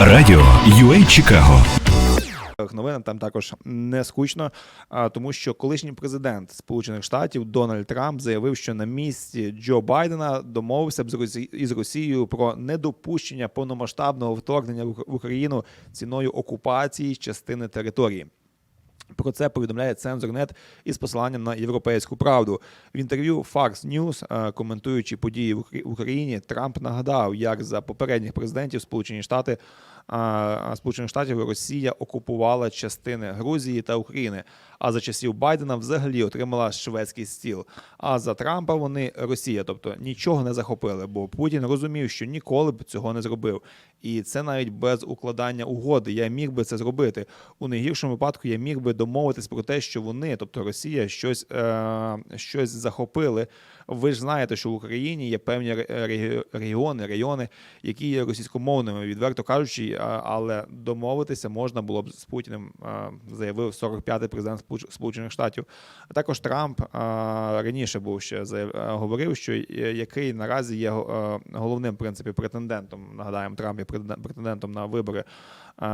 Радіо UA Чикаго. новинам там також не скучно, тому що колишній президент Сполучених Штатів Дональд Трамп заявив, що на місці Джо Байдена домовився б із Росією про недопущення повномасштабного вторгнення в Україну ціною окупації частини території. Про це повідомляє Цензорнет із посиланням на європейську правду. В інтерв'ю Fox News, е, коментуючи події в Укра- Україні, Трамп нагадав, як за попередніх президентів Сполучені Штати Сполучених Штатів Росія окупувала частини Грузії та України. А за часів Байдена взагалі отримала шведський стіл. А за Трампа вони Росія, тобто нічого не захопили, бо Путін розумів, що ніколи б цього не зробив. І це навіть без укладання угоди. Я міг би це зробити. У найгіршому випадку я міг би домовитись про те, що вони, тобто Росія, щось, е, щось захопили. Ви ж знаєте, що в Україні є певні регіони, райони, які є російськомовними, відверто кажучи, але домовитися можна було б з Путіним, е, заявив 45-й президент Сполуч- Сполучених Штатів. Також Трамп е, раніше був ще е, говорив, що е, який наразі є е, головним в принципі претендентом. Нагадаємо, Трамп є претенден- претендентом на вибори е,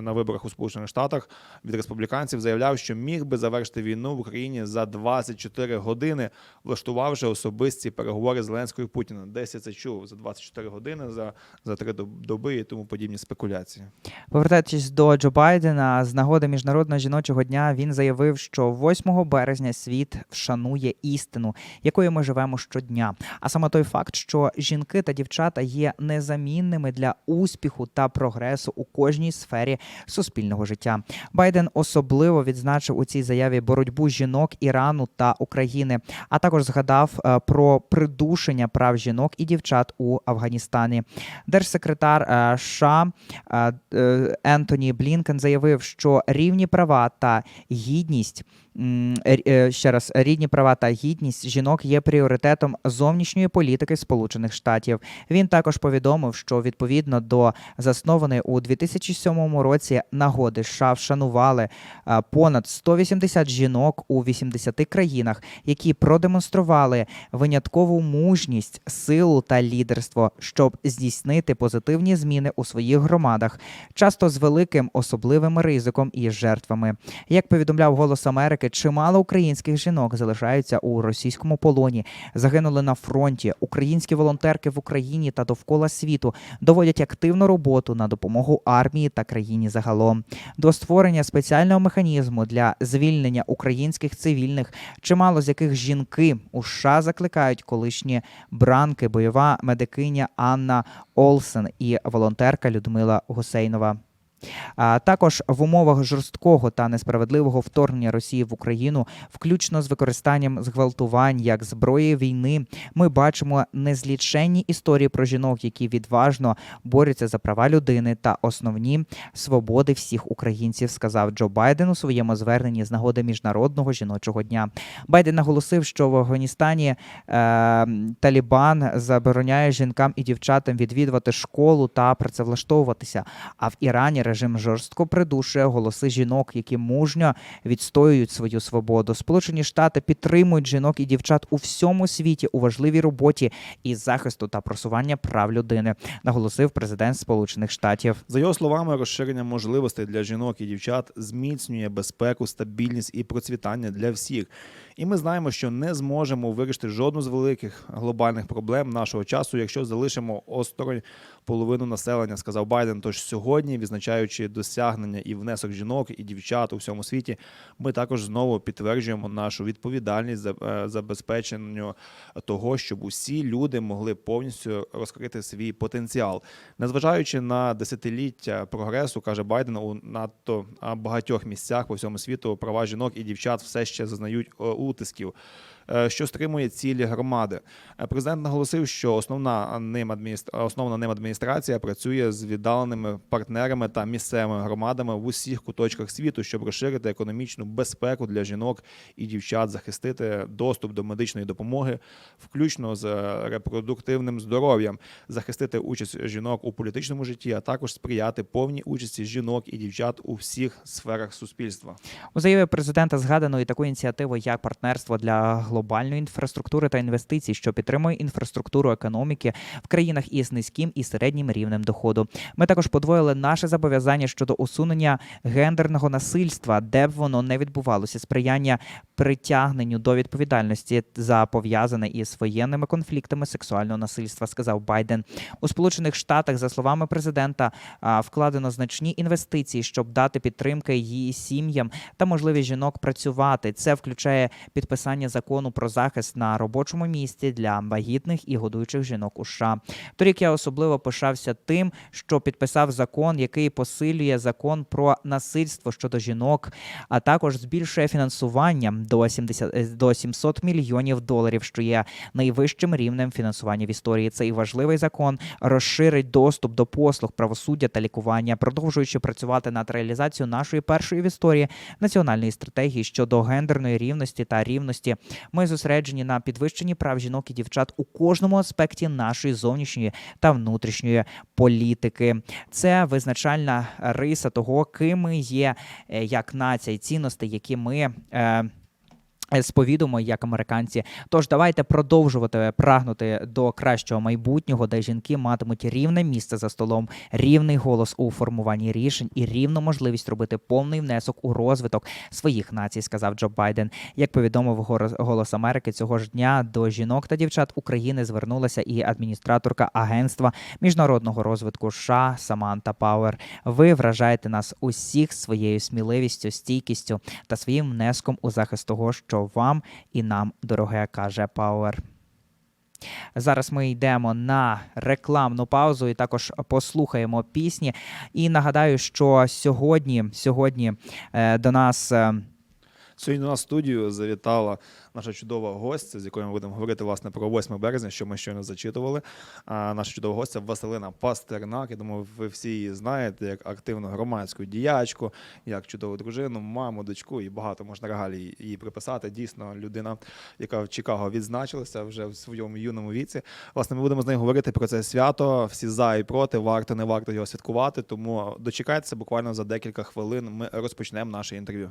на виборах у Сполучених Штатах від республіканців заявляв, що міг би завершити війну в Україні за 24 години, влаштувавши особисті переговори з Зеленською і Путіним. Десь я це чув за 24 години, за, за три доби і тому подібні спекуляції. Повертаючись до Джо Байдена, з нагоди міжнародного жіночого дня він заявив, що 8 березня світ вшанує істину, якою ми живемо щодня. А саме той факт, що жінки та дівчата є незамінними для успіху та прогресу у кожній сфері суспільного життя. Байден особливо відзначив у цій заяві боротьбу жінок Ірану та України, а також згадав е, про придушення прав жінок і дівчат у Афганістані. Держсекретар е, США е, Ентоні Блінкен заявив, що рівні права та гідність ще раз рівні права та гідність жінок є пріоритетом зовнішньої політики Сполучених Штатів. Він також повідомив, що відповідно до заснованої у 2007 році нагоди США вшанували понад 180 жінок у 80 країнах, які продемонстрували виняткову мужність, силу та лідерство, щоб здійснити позитивні зміни у своїх громадах, часто з великим особливим ризиком і жертвами. Як повідомляв Голос Америки, чимало українських жінок залишаються у російському полоні, загинули на фронті. Українські волонтерки в Україні та довкола світу доводять активну роботу на допомогу армії та країні загалом. До створення спеціального механізму для звільнення українських цивільних, чимало з яких жінки у США закликають колишні бранки, бойова медикиня Анна Олсен і волонтерка Людмила Гусейнова. А також в умовах жорсткого та несправедливого вторгнення Росії в Україну, включно з використанням зґвалтувань як зброї війни, ми бачимо незліченні історії про жінок, які відважно борються за права людини та основні свободи всіх українців, сказав Джо Байден у своєму зверненні з нагоди міжнародного жіночого дня. Байден наголосив, що в Афганістані е, Талібан забороняє жінкам і дівчатам відвідувати школу та працевлаштовуватися. А в Ірані режим жорстко придушує голоси жінок, які мужньо відстоюють свою свободу. Сполучені Штати підтримують жінок і дівчат у всьому світі у важливій роботі із захисту та просування прав людини, наголосив президент Сполучених Штатів. За його словами, розширення можливостей для жінок і дівчат зміцнює безпеку, стабільність і процвітання для всіх. І ми знаємо, що не зможемо вирішити жодну з великих глобальних проблем нашого часу, якщо залишимо осторонь половину населення, сказав Байден. Тож сьогодні, відзначаючи досягнення і внесок жінок і дівчат у всьому світі, ми також знову підтверджуємо нашу відповідальність за е, забезпеченню того, щоб усі люди могли повністю розкрити свій потенціал. Незважаючи на десятиліття прогресу, каже Байден, у надто багатьох місцях по всьому світу права жінок і дівчат все ще зазнають е, утисків. Е, Що стримує цілі громади, Е, президент наголосив, що основна ним адміністр... основна ним адміністрація працює з віддаленими партнерами та місцевими громадами в усіх куточках світу, щоб розширити економічну безпеку для жінок і дівчат, захистити доступ до медичної допомоги, включно з репродуктивним здоров'ям, захистити участь жінок у політичному житті, а також сприяти повній участі жінок і дівчат у всіх сферах суспільства. У заяві президента згадано і таку ініціативу, як партнерство для глобальної інфраструктури та інвестицій, що підтримує інфраструктуру економіки в країнах із низьким і середнім рівнем доходу. Ми також подвоїли наше зобов'язання щодо усунення гендерного насильства, де б воно не відбувалося, сприяння притягненню до відповідальності за пов'язане із воєнними конфліктами сексуального насильства, сказав Байден. У Сполучених Штатах, за словами президента, вкладено значні інвестиції, щоб дати підтримки її сім'ям та можливість жінок працювати. Це включає підписання закону про захист на робочому місці для вагітних і годуючих жінок у США. Торік я особливо пишався тим, що підписав закон, який посилює закон про насильство щодо жінок, а також збільшує фінансування до 70, е, до 700 мільйонів доларів, що є найвищим рівнем фінансування в історії. Цей важливий закон розширить доступ до послуг правосуддя та лікування, продовжуючи працювати над реалізацією нашої першої в історії національної стратегії щодо гендерної рівності та рівності. Ми зосереджені на підвищенні прав жінок і дівчат у кожному аспекті нашої зовнішньої та внутрішньої політики. Це визначальна риса того, ким ми є е, як нація і цінності, які ми. Е, Сповідуємо як американці. Тож давайте продовжувати прагнути до кращого майбутнього, де жінки матимуть рівне місце за столом, рівний голос у формуванні рішень і рівну можливість робити повний внесок у розвиток своїх націй, сказав Джо Байден. Як повідомив Голос Америки цього ж дня до жінок та дівчат України звернулася і адміністраторка Агентства міжнародного розвитку США Саманта Пауер. Ви вражаєте нас усіх своєю сміливістю, стійкістю та своїм внеском у захист того, що вам і нам дороге, каже Пауер. Зараз ми йдемо на рекламну паузу і також послухаємо пісні. І нагадаю, що сьогодні, сьогодні е, до нас. Сьогодні до нас студію завітала наша чудова гостя, з якою ми будемо говорити власне про 8 березня, що ми щойно зачитували. А наша чудова гостя Василина Пастернак. Я думаю, ви всі її знаєте як активну громадську діячку, як чудову дружину, маму, дочку і багато можна регалій їй приписати. Дійсно, людина, яка в Чикаго відзначилася вже в своєму юному віці. Власне, ми будемо з нею говорити про це свято. Всі за і проти, варто, не варто його святкувати. Тому дочекайтеся буквально за декілька хвилин. Ми розпочнемо наше інтерв'ю.